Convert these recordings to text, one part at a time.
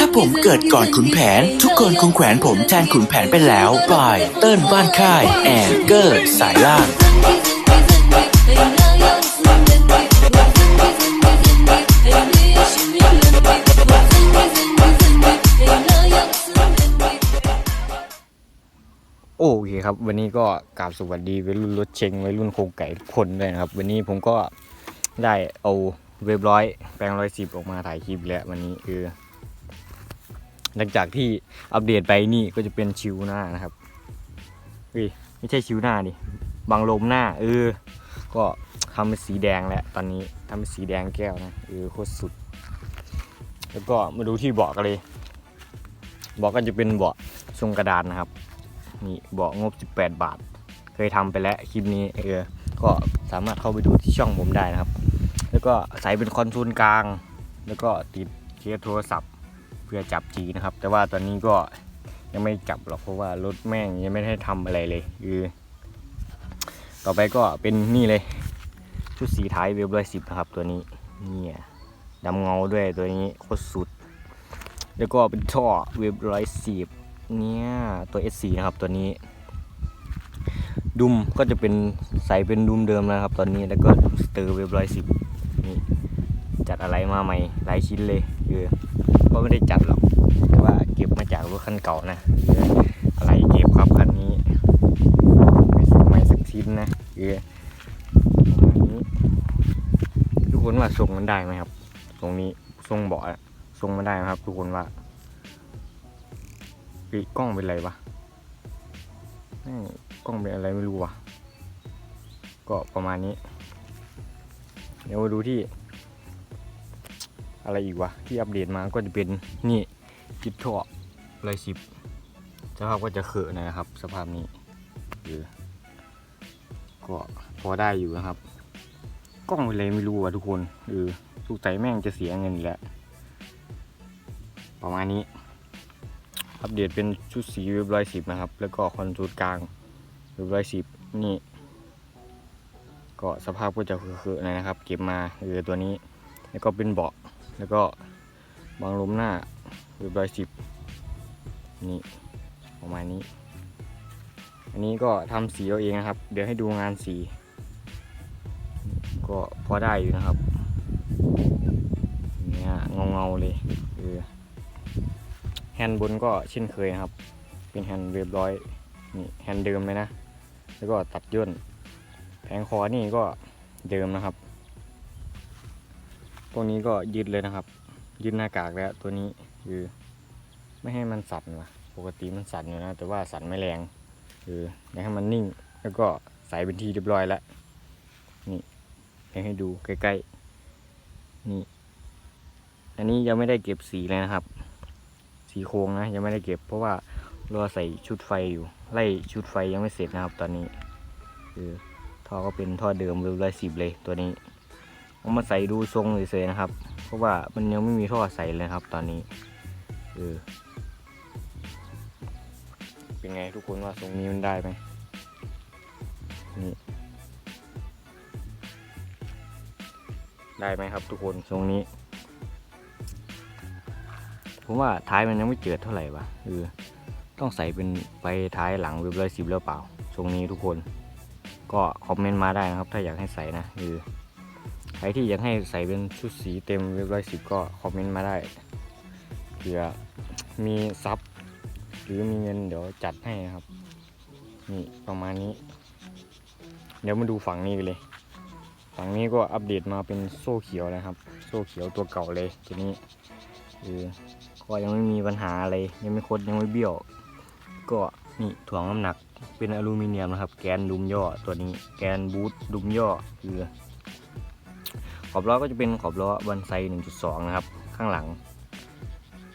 ถ้าผมเกิดก่อนขุนแผน ทุกคนคงแขวนผมแทนขุนแผนไปแล้วบาย เติ้นบ้านค่าย แอนเกอร์สายล่างโอเคครับ วันนี้ก็กราบสวัสดีวัยรุ่นรถเชงวัยรุ่นโครงไก่ทุกคนเลยนะครับ วันนี้ผมก็ได้เอา เว็บร้อยแปลงร้อยสิบออกมาถ่ายคลิปแล้ววันนี้คือ หลังจากที่อัปเดตไปนี่ก็จะเป็นชิวหน้านะครับเฮ้ยไม่ใช่ชิวหน้าดิบังลมหน้าเออ ก็ทำเป็นสีแดงแล้วตอนนี้ทำเป็นสีแดงแก้วนะเออโคตรสุด แล้วก็มาดูที่เบาะกันเลยเบาะก็จะเป็นเบาะทรงกระดานนะครับนี่เบาะงบ 18 บาท เคยทำไปแล้วคลิปนี้เออก็สามารถเข้าไปดูที่ช่องผมได้นะครับ แล้วก็ใส่เป็นคอนโซลกลาง แล้วก็ติดเคสโทรศัพท์ เพื่อจับจีนะครับ แต่ว่าตอนนี้ก็ยังไม่จับหรอกเพราะว่ารถแม่งยังไม่ได้ทำอะไรเลยคือต่อไปก็เป็นนี่เลย ชุดสีท้ายเวฟร้อยสิบนะครับตัวนี้เนี่ยดำเงาด้วยตัวนี้โคตรสุด แล้วก็เป็นท่อเวฟร้อยสิบเนี่ยตัว S4 นะครับตัวนี้ ดุมก็จะเป็นใส่เป็นดุมเดิมนะครับ ตอนนี้แล้วก็สเตอร์เว็บร้อยสิบ นี่จัดอะไรมาใหม่หลายชิ้นเลยเออก็ไม่ได้จัดหรอกแต่ว่าเก็บมาจากรถคันเก่านะอะไรเก็บครับคันนี้ไม่สักไม่สักชิ้นนะเออประมาณนี้ทุกคนว่าทรงมันได้ไหมครับ ตรงนี้ทรงเบาะอะทรงมันได้ไหมครับ ทุกคนว่าเฮ้ยกล้องเป็นไรวะแม่กล้องเป็นอะไรไม่รู้วะก็ประมาณนี้ เดี๋ยวมาดูที่ อะไรอีกวะ ที่อัปเดตมาก็จะเป็นนี่จิตท่อไรสิบสภาพก็จะเขอะหน่อยนะครับ สภาพนี้เออก็พอได้อยู่นะครับ กล้องเป็นอะไรไม่รู้อะทุกคนเออสุกใจแม่งจะเสียเงินอีกแล้วประมาณนี้ อัปเดตเป็นชุดสีเรียบร้อยสิบนะครับ แล้วก็คอนโซลกลางเรียบร้อยสิบนี่ ก็สภาพก็จะคือๆหน่อยนะครับ เก็บมาเออตัวนี้ แล้วก็เป็นเบาะแล้วก็บางลมหน้าเรียบร้อยสิบนี่ประมาณนี้ อันนี้ก็ทำสีเอาเองนะครับ เดี๋ยวให้ดูงานสี ก็พอได้อยู่นะครับเนี่ยเงาๆเลยเออแฮนด์บนก็เช่นเคยนะครับ เป็นแฮนด์เรียบร้อยนี่แฮนด์เดิมเลยนะ แล้วก็ตัดย่น แผงคอนี่ก็เดิมนะครับ ตรงนี้ก็ยึดเลยนะครับยึดหน้ากากแล้วตัวนี้คือไม่ให้มันสั่นวะปกติมันสั่นอยู่นะ แต่ว่าสั่นไม่แรง คืออยากให้มันนิ่ง แล้วก็ใส่เป็นที่เรียบร้อยแล้ว นี่ให้ดูใกล้ๆ นี่ อันนี้ยังไม่ได้เก็บสีเลยนะครับ สีโค้งนะยังไม่ได้เก็บ เพราะว่ารอใส่ชุดไฟอยู่ ไล่ชุดไฟยังไม่เสร็จนะครับ ตอนนี้ คือ ท่อก็เป็นท่อเดิมเวลร้อยสิบเลยตัวนี้เอามาใส่ดูทรงเฉยๆนะครับ เพราะว่ามันยังไม่มีท่อใส่เลยครับ ตอนนี้เออเป็นไงทุกคนว่าทรงนี้มันได้ไหมนี่ได้ไหมครับ ทุกคนทรงนี้ ผมว่าท้ายมันยังไม่เจิดเท่าไหร่วะเออต้องใส่เป็นไปท้ายหลังเว็บร้อยสิบแล้วเปล่าทรงนี้ทุกคน ก็คอมเมนต์มาได้นะครับ ถ้าอยากให้ใส่นะเออใครที่อยากให้ใส่เป็นชุดสีเต็มเว็บร้อยสิบก็คอมเมนต์มาได้เผื่อมีซับหรือมีเงินเดี๋ยวจัดให้นะครับ นี่ประมาณนี้ เดี๋ยวมาดูฝั่งนี้กันเลย ฝั่งนี้ก็อัปเดตมาเป็นโซ่เขียวนะครับ โซ่เขียวตัวเก่าเลยทีนี้เออก็ยังไม่มีปัญหาอะไรยังไม่คดยังไม่เบี้ยว ก็ นี่ถ่วงน้ำหนักเป็นอลูมิเนียมนะครับ แกนดุมย่อตัวนี้แกนบูทดุมย่อคือ ขอบล้อก็จะเป็นขอบล้อบันไซ 1.2 นะครับ ข้างหลัง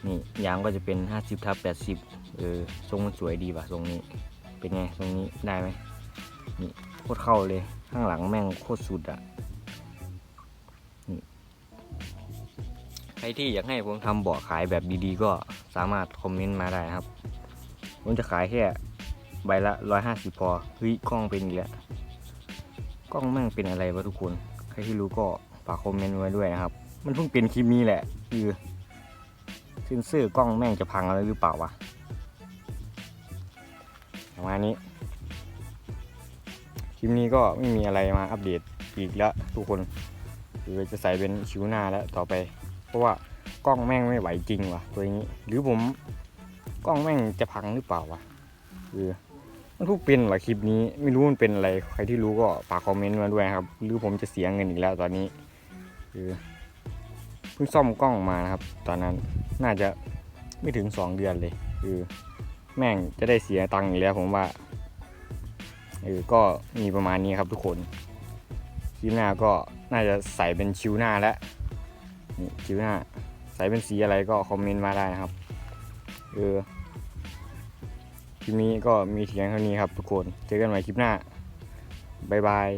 นี่ยางก็จะเป็น 50ทับ80 เออทรงมันสวยดีป่ะทรงนี้เป็นไงทรงนี้ได้ไหมนี่โคตรเข้าเลยข้างหลังแม่งโคตรสุดอะใครที่อยากให้ผมทำเบาะขายแบบดีๆ ก็สามารถคอมเมนต์มาได้ครับ ผมจะขายแค่ใบละร้อยห้าสิบพอเฮ้ยกล้องเป็นอีกแล้วกล้องแม่งเป็นอะไรวะทุกคน ใครที่รู้ก็ฝากคอมเมนต์ไว้ด้วยนะครับ มันเพิ่งเป็นคลิปนี้แหละ คือเซนเซอร์กล้องแม่งจะพังอะไรหรือเปล่าวะประมาณนี้ คลิปนี้ก็ไม่มีอะไรมาอัปเดตอีกแล้วทุกคนคือจะใส่เป็นชิวหน้าแล้วต่อไป เพราะว่ากล้องแม่งไม่ไหวจริงว่ะตัวนี้ หรือผม กล้องแม่งจะพังหรือเปล่าวะคือมันทุกเป็นว่ะคลิปนี้ไม่รู้มันเป็นอะไร ใครที่รู้ก็ฝากคอมเมนต์มาด้วยครับ หรือผมจะเสียเงินอีกแล้วตอนนี้ คือเพิ่งซ่อมกล้องมานะครับ ตอนนั้นน่าจะไม่ถึงสองเดือนเลย คือ แม่งจะได้เสียตังค์อีกแล้วผมว่าเออก็มีประมาณนี้ครับทุกคนคลิปหน้าก็น่าจะใส่เป็นชิวหน้าแล้วนี่ชิวหน้า ใส่เป็นสีอะไรก็คอมเมนต์มาได้นะครับ คือคลิปนี้ก็มีเทียงเท่านี้ครับทุกคน เจอกันใหม่คลิปหน้า บ๊ายบาย